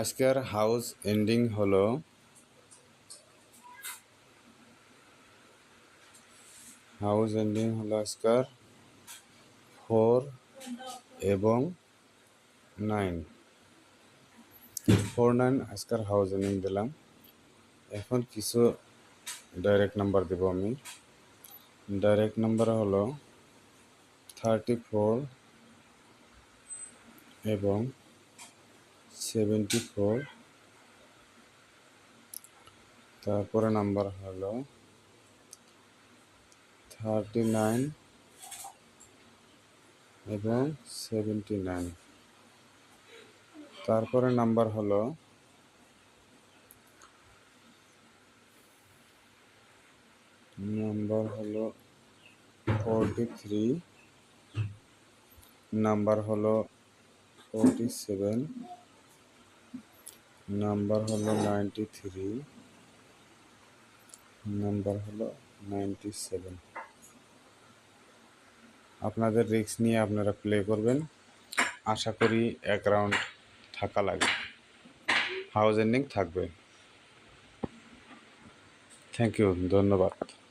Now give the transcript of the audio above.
আজকের house ending হলো house ending হলো আজকের ফোর এবং নাইন। ফোর, নাইন, আজকের হাউস এন্ডিং দিলাম। এখন কিছু ডাইরেক্ট নাম্বার দেব আমি। ডাইরেক্ট নাম্বার হলো থার্টি ফোর এবং সেভেন্টি ফোর তারপরে নাম্বার হলো থার্টি নাইন এবং সেভেন্টি নাইন তারপরে নাম্বার হলো নাম্বার হলো ফোরটি থ্রি নাম্বার হলো ফোরটি সেভেন নাম্বার হলো নাইনটি থ্রি নাম্বার হলো নাইনটি সেভেন আপনাদের রিস্ক নিয়ে আপনারা প্লে করবেন। আশা করি এক রাউন্ড থাকা লাগে। হাউস এন্ডিং থাকবে। থ্যাংক ইউ ধন্যবাদ।